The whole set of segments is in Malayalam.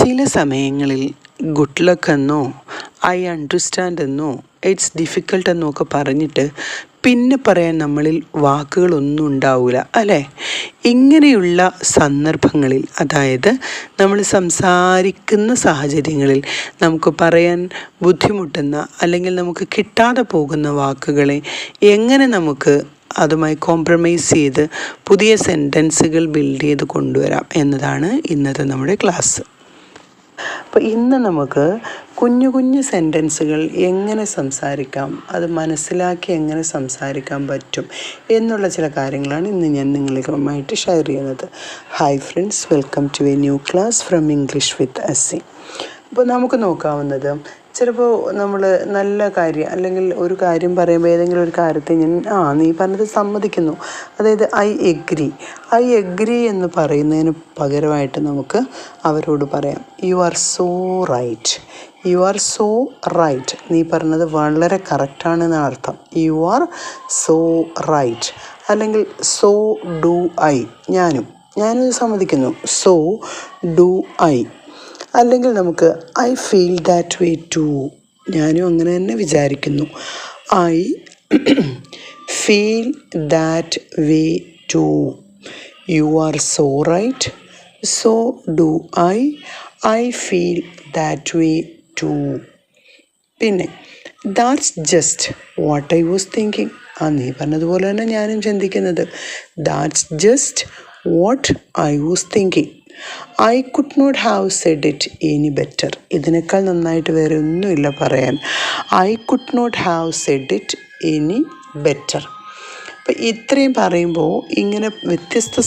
ചില സമയങ്ങളിൽ ഗുഡ് ലക്ക് എന്നോ ഐ അണ്ടർസ്റ്റാൻഡ് എന്നോ ഇറ്റ്സ് ഡിഫിക്കൾട്ട് എന്നോ ഒക്കെ പറഞ്ഞിട്ട് പിന്നെ പറയാൻ നമ്മളിൽ വാക്കുകളൊന്നും ഉണ്ടാവില്ല അല്ലേ? ഇങ്ങനെയുള്ള സന്ദർഭങ്ങളിൽ അതായത് നമ്മൾ സംസാരിക്കുന്ന സാഹചര്യങ്ങളിൽ നമുക്ക് പറയാൻ ബുദ്ധിമുട്ടുന്ന അല്ലെങ്കിൽ നമുക്ക് കിട്ടാതെ പോകുന്ന വാക്കുകളെ എങ്ങനെ നമുക്ക് അതുമായി കോംപ്രമൈസ് ചെയ്ത് പുതിയ സെന്റൻസുകൾ ബിൽഡ് ചെയ്ത് കൊണ്ടുവരാം എന്നതാണ് ഇന്നത്തെ നമ്മുടെ ക്ലാസ് അപ്പോൾ ഇന്ന് നമുക്ക് കുഞ്ഞു കുഞ്ഞു സെന്റൻസുകൾ എങ്ങനെ സംസാരിക്കാം? അത് മനസ്സിലാക്കി എങ്ങനെ സംസാരിക്കാൻ പറ്റും? എന്നുള്ള ചില കാര്യങ്ങളാണ് ഇന്ന് ഞാൻ നിങ്ങളുമായിട്ട് ഷെയർ ചെയ്യുന്നത്. Hi friends welcome to a new class from English with S C അപ്പോൾ നമുക്ക് നോക്കാവുന്നത് ചിലപ്പോൾ നമ്മൾ നല്ല കാര്യം അല്ലെങ്കിൽ ഒരു കാര്യം പറയുമ്പോൾ ഏതെങ്കിലും ഒരു കാര്യത്തെ ഞാൻ ആ നീ പറഞ്ഞത് സമ്മതിക്കുന്നു. അതായത് ഐ എഗ്രി ഐ എഗ്രി എന്ന് പറയുന്നതിന് പകരമായിട്ട് നമുക്ക് അവരോട് പറയാം you are so right you are so right നീ പറഞ്ഞത് വളരെ കറക്റ്റാണെന്ന് അർത്ഥം. യു ആർ സോ റൈറ്റ് അല്ലെങ്കിൽ സോ ഡു ഐ ഞാനും ഞാനും സമ്മതിക്കുന്നു. സോ ഡു ഐ അല്ലെങ്കിൽ നമുക്ക് I feel that way too ഞാനും അങ്ങനെ തന്നെ വിചാരിക്കുന്നു. I feel that way too you are so right so do I I feel that way too പിന്നെ that's just what I was thinking ആ നീ പറഞ്ഞതുപോലെ തന്നെ ഞാനും ചിന്തിക്കുന്നത്. That's just what I was thinking I could not have said it any better ഇതിനേക്കാൾ നന്നായിട്ട് വേറെ ഒന്നുമില്ല പറയാൻ. I could not have said it any better അപ്പം ഇത്രയും പറയുമ്പോൾ ഇങ്ങനെ വ്യത്യസ്ത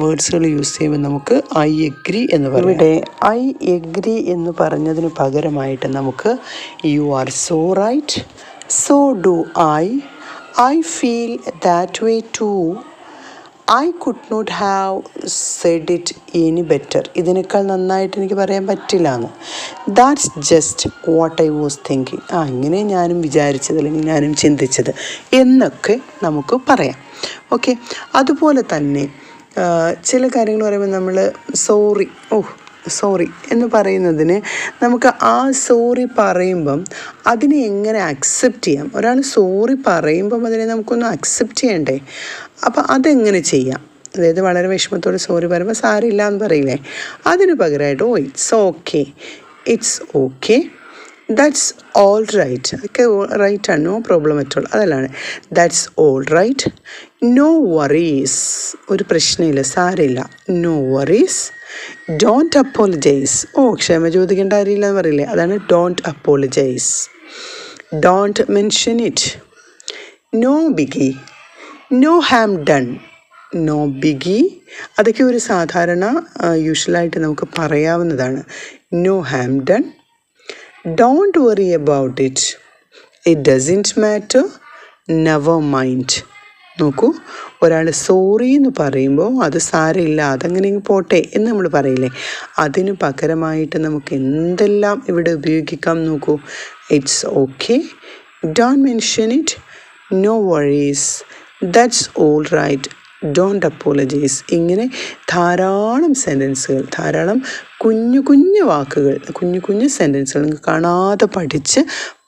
വേർഡ്സുകൾ യൂസ് ചെയ്യുമ്പോൾ നമുക്ക് ഐ എഗ്രി എന്ന് പറയും. ഇവിടെ ഐ എഗ്രി എന്ന് പറഞ്ഞതിന് പകരമായിട്ട് നമുക്ക് you are so right so do I I feel that way too I could not have said it any better ഇതിനേക്കാൾ നന്നായിട്ട് എനിക്ക് പറയാൻ പറ്റില്ല എന്ന്. That's just what I was thinking ആ ഇങ്ങനെ ഞാനും വിചാരിച്ചത് അല്ലെങ്കിൽ ഞാനും ചിന്തിച്ചത് എന്നൊക്കെ നമുക്ക് പറയാം. ഓക്കെ അതുപോലെ തന്നെ ചില കാര്യങ്ങൾ പറയുമ്പോൾ നമ്മൾ സോറി ഓ സോറി എന്ന് പറയുന്നതിന് നമുക്ക് ആ സോറി പറയുമ്പം അതിനെ എങ്ങനെ അക്സെപ്റ്റ് ചെയ്യാം? ഒരാൾ സോറി പറയുമ്പം അതിനെ നമുക്കൊന്ന് അക്സെപ്റ്റ് ചെയ്യണ്ടേ? അപ്പം അതെങ്ങനെ ചെയ്യാം? അതായത് വളരെ വിഷമത്തോടെ സോറി പറയുമ്പോൾ സാരില്ല എന്ന് പറയില്ലേ? അതിന് പകരമായിട്ട് ഓ it's okay it's okay that's all right ഒക്കെ റൈറ്റ് ആണ്. No problem atoll അതല്ലാണ് that's all right no worries ഒരു പ്രശ്നമില്ല. സാരില്ല. നോ വറീസ് ഡോണ്ട് അപ്പോളജൈസ് ഓ ക്ഷമ ചോദിക്കേണ്ട കാര്യമില്ല എന്ന് പറയില്ലേ? അതാണ് don't apologise don't mention it no biggie no harm done no biggie അതൊക്കെ ഒരു സാധാരണ യൂഷ്വലായിട്ട് നമുക്ക് പറയാവുന്നതാണ്. No harm done don't worry about it it doesn't matter never mind നോക്കൂ. ഒരാൾ സോറി എന്ന് പറയുമ്പോൾ അത് സാരമില്ല അതങ്ങനെ പോട്ടെ എന്ന് നമ്മൾ പറയില്ലേ. അതിന് പകരമായിട്ട് നമുക്ക് എന്തെല്ലാം ഇവിടെ ഉപയോഗിക്കാം നോക്കൂ. It's okay don't mention it no worries that's all right don't apologise ഇങ്ങനെ ധാരാളം സെന്റൻസുകൾ ധാരാളം കുഞ്ഞു കുഞ്ഞു വാക്കുകൾ കുഞ്ഞു കുഞ്ഞു സെന്റൻസുകൾ നിങ്ങൾക്ക് കാണാതെ പഠിച്ച്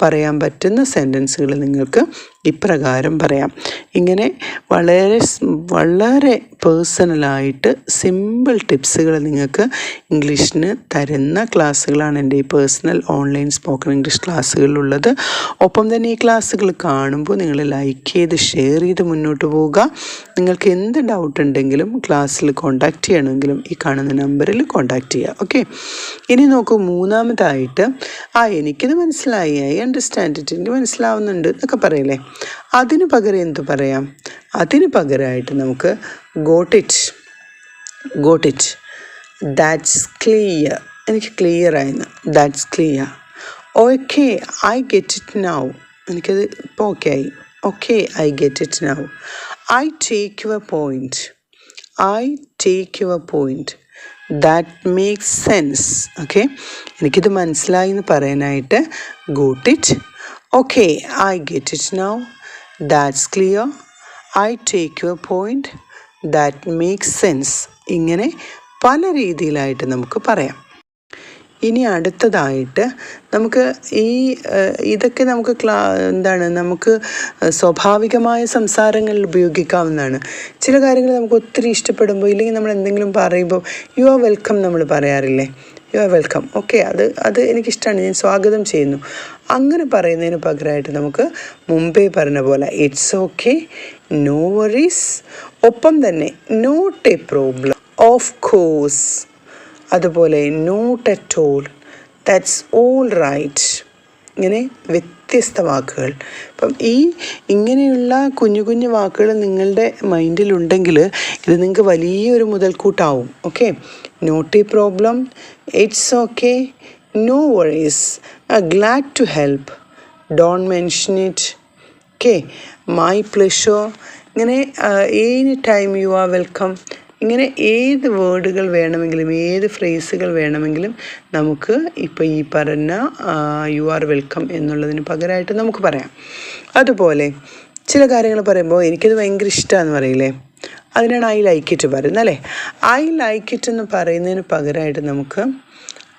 പറയാൻ പറ്റുന്ന സെന്റൻസുകൾ നിങ്ങൾക്ക് ഇപ്രകാരം പറയാം. ഇങ്ങനെ വളരെ വളരെ പേഴ്സണലായിട്ട് സിമ്പിൾ ടിപ്സുകൾ നിങ്ങൾക്ക് ഇംഗ്ലീഷിന് തരുന്ന ക്ലാസ്സുകളാണ് എന്റെ ഈ പേഴ്സണൽ ഓൺലൈൻ സ്പോക്കൺ ഇംഗ്ലീഷ് ക്ലാസ്സുകളിലുള്ളത്. ഒപ്പം തന്നെ ഈ ക്ലാസ്സുകൾ കാണുമ്പോൾ നിങ്ങൾ ലൈക്ക് ചെയ്ത് ഷെയർ ചെയ്ത് മുന്നോട്ട് പോവുക. നിങ്ങൾക്ക് എന്ത് ഡൗട്ട് ഉണ്ടെങ്കിലും ക്ലാസ്സിൽ കോൺടാക്റ്റ് ചെയ്യണമെങ്കിലും ഈ കാണുന്ന നമ്പറിൽ കോൺടാക്റ്റ് ചെയ്യുക ഓക്കെ ഇനി നോക്കൂ മൂന്നാമതായിട്ട് ആ എനിക്കിത് മനസ്സിലായി. ഐ അണ്ടർസ്റ്റാൻഡ് ഇറ്റ് എനിക്ക് മനസ്സിലാവുന്നുണ്ട് എന്നൊക്കെ പറയില്ലേ? അതിന് പകരം എന്ത് പറയാം? അതിന് പകരമായിട്ട് നമുക്ക് got it got it that's clear എനിക്ക് ക്ലിയർ ആയിരുന്നു. That's clear okay I get it now എനിക്കത് ഇപ്പോൾ ഓക്കെ ആയി. Okay I get it now I take your point I take your point that makes sense okay എനിക്കിത് മനസ്സിലായി എന്ന് പറയാനായിട്ട് got it okay I get it now that's clear I take your point that makes sense ഇങ്ങനെ പല രീതിയിലായിട്ട് നമുക്ക് പറയാം. ഇനി അടുത്തതായിട്ട് നമുക്ക് ഈ ഇതൊക്കെ നമുക്ക് ക്ലാ എന്താണ് നമുക്ക് സ്വാഭാവികമായ സംസാരങ്ങളിൽ ഉപയോഗിക്കാവുന്നതാണ്. ചില കാര്യങ്ങൾ നമുക്ക് ഒത്തിരി ഇഷ്ടപ്പെടുമ്പോൾ ഇല്ലെങ്കിൽ നമ്മൾ എന്തെങ്കിലും പറയുമ്പോൾ യു ആർ വെൽക്കം നമ്മൾ പറയാറില്ലേ? യു ആർ വെൽക്കം ഓക്കെ അത് അത് എനിക്കിഷ്ടമാണ് ഞാൻ സ്വാഗതം ചെയ്യുന്നു. അങ്ങനെ പറയുന്നതിന് പകരമായിട്ട് നമുക്ക് മുമ്പേ പറഞ്ഞ പോലെ ഇറ്റ്സ് ഓക്കെ നോ വറീസ് ഒപ്പം തന്നെ not a problem of course അതുപോലെ not at all that's all right ഇങ്ങനെ വ്യത്യസ്ത വാക്കുകൾ. അപ്പം ഈ ഇങ്ങനെയുള്ള കുഞ്ഞു കുഞ്ഞു വാക്കുകൾ നിങ്ങളുടെ മൈൻഡിലുണ്ടെങ്കിൽ ഇത് നിങ്ങൾക്ക് വലിയൊരു മുതൽക്കൂട്ടാവും. Okay not a problem it's okay no worries glad to help don't mention it okay my pleasure ഇങ്ങനെ any time you are welcome ഇങ്ങനെ ഏത് വേർഡുകൾ വേണമെങ്കിലും ഏത് ഫ്രേസുകൾ വേണമെങ്കിലും നമുക്ക് ഇപ്പോൾ ഈ പറഞ്ഞ യു ആർ വെൽക്കം എന്നുള്ളതിന് പകരമായിട്ട് നമുക്ക് പറയാം. അതുപോലെ ചില കാര്യങ്ങൾ പറയുമ്പോൾ എനിക്കത് ഭയങ്കര ഇഷ്ടമാണെന്ന് പറയില്ലേ? അതിനാണ് ഐ ലൈക്ക് ഇറ്റ് പറയുന്നത് അല്ലേ? ഐ ലൈക്ക് ഇറ്റ് എന്ന് പറയുന്നതിന് പകരമായിട്ട് നമുക്ക്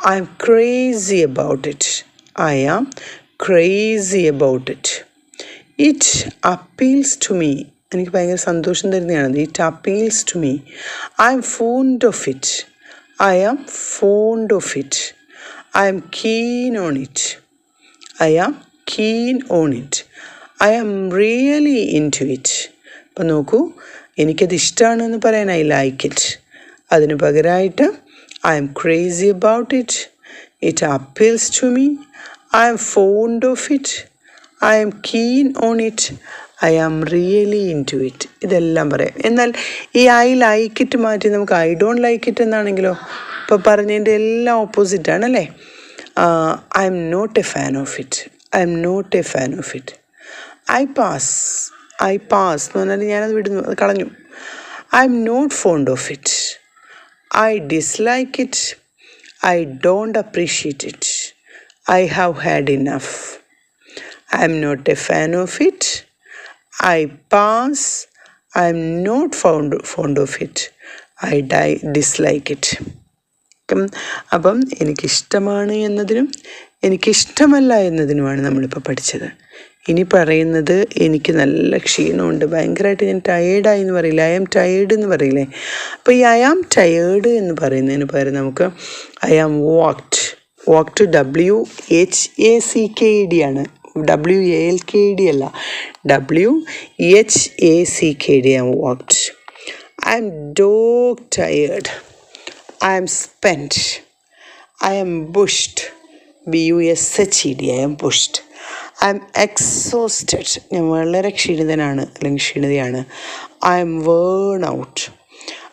I'm crazy about it I am crazy about it it appeals to me എനിക്ക് ഭയങ്കര സന്തോഷം തരുന്നതാണ് it appeals to me I'm fond of it I am fond of it I'm keen on it I am keen on it I am really into it അപ്പം നോക്കൂ എനിക്കത് ഇഷ്ടമാണെന്ന് പറയാൻ ഐ ലൈക്ക് ഇറ്റ് അതിന് പകരമായിട്ട് I'm crazy about it it appeals to me I'm fond of it I'm keen on it I am really into it ഇതെല്ലാം പറയാം. എന്നാൽ ഈ ഐ ലൈക്ക് ഇറ്റ് മാറ്റി നമുക്ക് ഐ ഡോണ്ട് ലൈക്ക് ഇറ്റ് എന്നാണെങ്കിലോ? ഇപ്പോൾ പറഞ്ഞതിന്റെ എല്ലാം ഓപ്പോസിറ്റാണ് അല്ലേ? I'm not a fan of it I'm not a fan of it I pass I pass എന്ന് പറഞ്ഞാൽ ഞാനത് വിടുന്നു. അത് കളഞ്ഞു. I'm not fond of it I dislike it I don't appreciate it I have had enough I'm not a fan of it pass I'm not fond fond of it I dye dislike it um, അപ്പം എനിക്കിഷ്ടമാണ് എന്നതിനും എനിക്കിഷ്ടമല്ല എന്നതിനുമാണ് നമ്മളിപ്പോൾ പഠിച്ചത്. ഇനി പറയുന്നത് എനിക്ക് നല്ല ക്ഷീണമുണ്ട്. ഭയങ്കരമായിട്ട് ഞാൻ ടയേർഡായി എന്ന് പറയില്ല. ഐ ആം ടയേർഡ് എന്ന് പറയില്ലേ? അപ്പോൾ ഈ ഐ ആം ടയേർഡ് എന്ന് പറയുന്നതിന് പകരം നമുക്ക് I am whacked whacked W H A C K E D ആണ്. W A L K D അല്ല W H A C K D I whacked I'm dog tired I'm spend I'm bushed B U S H E D I'm bushed I'm exhausted ഞാൻ വളരെ ക്ഷീണിതനാണ് അല്ലെങ്കിൽ ക്ഷീണിതയാണ് I'm worn out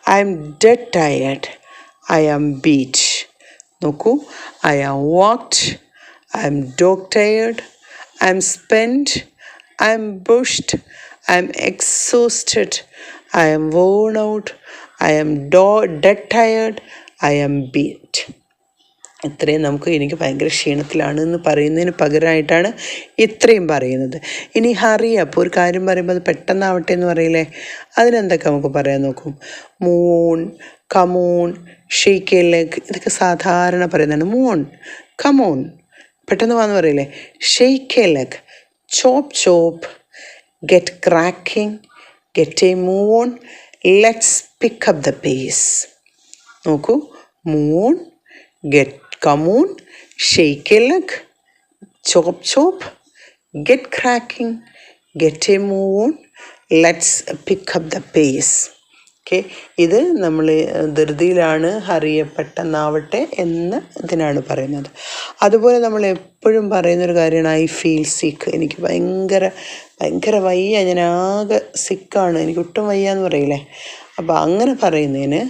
I'm dead tired I am beat നോക്കൂ I am whacked I'm dog tired I spent. I'm bushed. I'm exhausted. I am worn out. I am dead tired. I am beat. ഇത്രയും നമുക്ക് എനിക്ക് ഭയങ്കര ക്ഷീണത്തിലാണ് എന്ന് പറയുന്നതിന് പകരമായിട്ടാണ് ഇത്രയും പറയുന്നത് ഇനി ഹറി അപ്പോൾ ഒരു കാര്യം പറയുമ്പോൾ അത് പെട്ടെന്നാവട്ടെ എന്ന് പറയില്ലേ അതിനെന്തൊക്കെ നമുക്ക് പറയാൻ നോക്കും മൂൺ കമൂൺ ഷെയ്ക്ക് ലെഗ് ഇതൊക്കെ സാധാരണ പറയുന്നതാണ് മൂൺ കമോൺ പെട്ടെന്ന് വന്ന് പറയില്ലേ? Shake a leg chop chop get cracking get a move on let's pick up the pace നോക്കൂ. Moon get come on shake a leg chop chop get cracking get a move on let's pick up the pace okay. ഇത് നമ്മൾ ധൃതിയിലാണ് അറിയപ്പെട്ടെന്നാവട്ടെ എന്ന് ഇതിനാണ് പറയുന്നത്. അതുപോലെ നമ്മൾ എപ്പോഴും പറയുന്നൊരു കാര്യമാണ് ഐ ഫീൽ സിക്ക്. എനിക്ക് ഭയങ്കര ഭയങ്കര വയ്യ. ഞാൻ ആകെ സിക്കാണ്. എനിക്ക് ഒട്ടും വയ്യ എന്ന് പറയില്ലേ? അപ്പോൾ അങ്ങനെ പറയുന്നതിന്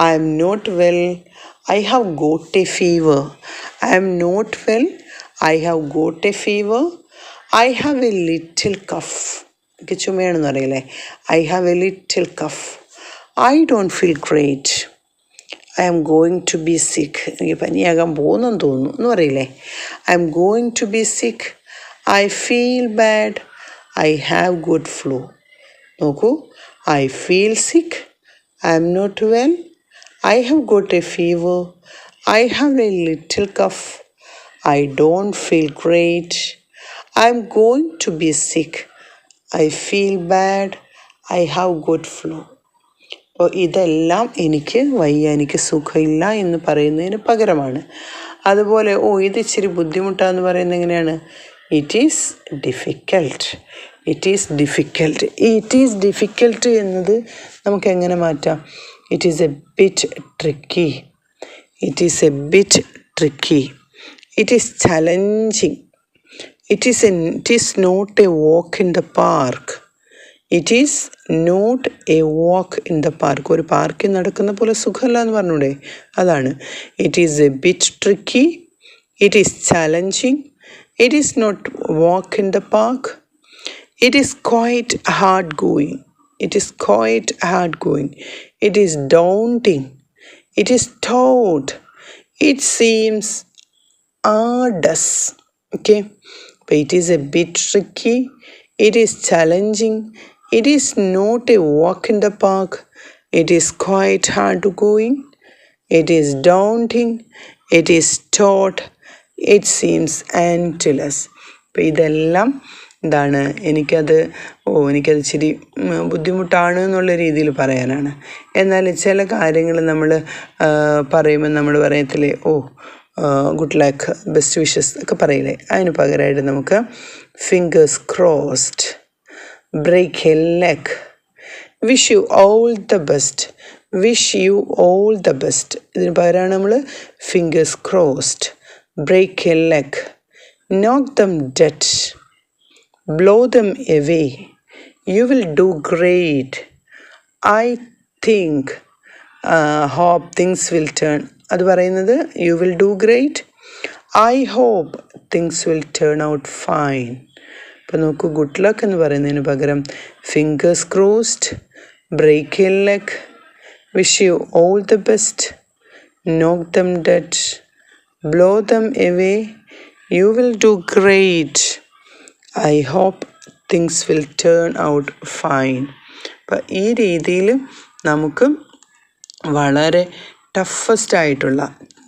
I'm not well I have got a fever. I'm not well I have got a fever. I have a little cough. എനിക്ക് ചുമയാണെന്ന് അറിയില്ലേ I have a little cough. I don't feel great I am going to be sick എനിക്ക് പനിയാകാൻ പോകുന്നെന്ന് തോന്നുന്നു. എന്ന് പറയില്ലേ? I'm going to be sick I feel bad I have good flu നോക്കൂ. I feel sick I'm not well I have got a fever I have a little cough. I don't feel great. Am going to be sick. I feel bad. I have good flu. അപ്പോൾ ഇതെല്ലാം എനിക്ക് വയ്യ എനിക്ക് സുഖമില്ല എന്ന് പറയുന്നതിന് പകരമാണ്. അതുപോലെ ഓ ഇത് ഇച്ചിരി ബുദ്ധിമുട്ടാന്ന് പറയുന്നത് എങ്ങനെയാണ്? It is difficult it is difficult it is difficult എന്നത് നമുക്ക് എങ്ങനെ മാറ്റാം? It is a bit tricky it is a bit tricky it is challenging it is a it is not a walk in the park. It is not a walk in the park ഒരു പാർക്കിൽ നടക്കുന്ന പോലെ സുഖമല്ല എന്ന് പറഞ്ഞൂടെ? അതാണ്. It is a bit tricky it is challenging it is not walk in the park it is quite hard going it is quite hard going it is daunting it is tough it seems arduous okay it is a bit tricky. It is challenging. It is not a walk in the park. It is quite hard going it is daunting. It is taught it seems endless. അപ്പം ഇതെല്ലാം എന്താണ്? എനിക്കത് ഓ എനിക്കത് ഇച്ചിരി ബുദ്ധിമുട്ടാണ് എന്നുള്ള രീതിയിൽ പറയാനാണ്. എന്നാൽ ചില കാര്യങ്ങൾ നമ്മൾ പറയുമ്പോൾ നമ്മൾ പറയത്തില്ലേ oh good luck best wishes ഒക്കെ പറയില്ലേ? അതിന് പകരമായിട്ട് നമുക്ക് fingers crossed break a leg wish you all the best wish you all the best ഇതിന് പകരമാണ് നമ്മൾ fingers crossed break a leg knock them dead blow them away. You will do great. I think, uh, hope things will turn. അത് പറയുന്നത് you will do great I hope things will turn out fine ഇപ്പം നോക്കൂ ഗുഡ് ലക്ക് എന്ന് പറയുന്നതിന് പകരം fingers crossed break a leg wish you all the best knock them dead blow them away you will do great I hope things will turn out fine അപ്പം ഈ രീതിയിൽ നമുക്ക് വളരെ ടഫസ്റ്റ് ആയിട്ടുള്ള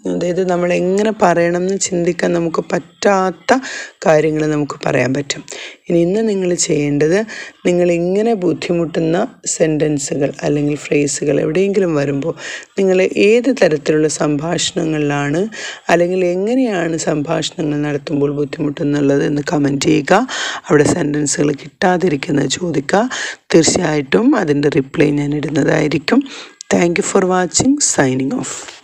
അതായത് നമ്മൾ എങ്ങനെ പറയണം എന്ന് ചിന്തിക്കാൻ നമുക്ക് പറ്റാത്ത കാര്യങ്ങൾ നമുക്ക് പറയാൻ പറ്റും. ഇനി ഇന്ന് നിങ്ങൾ ചെയ്യേണ്ടത് നിങ്ങൾ ഇങ്ങനെ ബുദ്ധിമുട്ടുന്ന സെന്റൻസുകൾ അല്ലെങ്കിൽ ഫ്രേസുകൾ എവിടെയെങ്കിലും വരുമ്പോൾ നിങ്ങൾ ഏത് തരത്തിലുള്ള സംഭാഷണങ്ങളിലാണ് അല്ലെങ്കിൽ എങ്ങനെയാണ് സംഭാഷണങ്ങൾ നടത്തുമ്പോൾ ബുദ്ധിമുട്ടെന്നുള്ളത് എന്ന് കമന്റ് ചെയ്യുക. അവിടെ സെന്റൻസുകൾ കിട്ടാതിരിക്കുന്നത് ചോദിക്കുക. തീർച്ചയായിട്ടും അതിന്റെ റിപ്ലൈ ഞാൻ ഇടുന്നതായിരിക്കും. Thank you for watching. Signing off.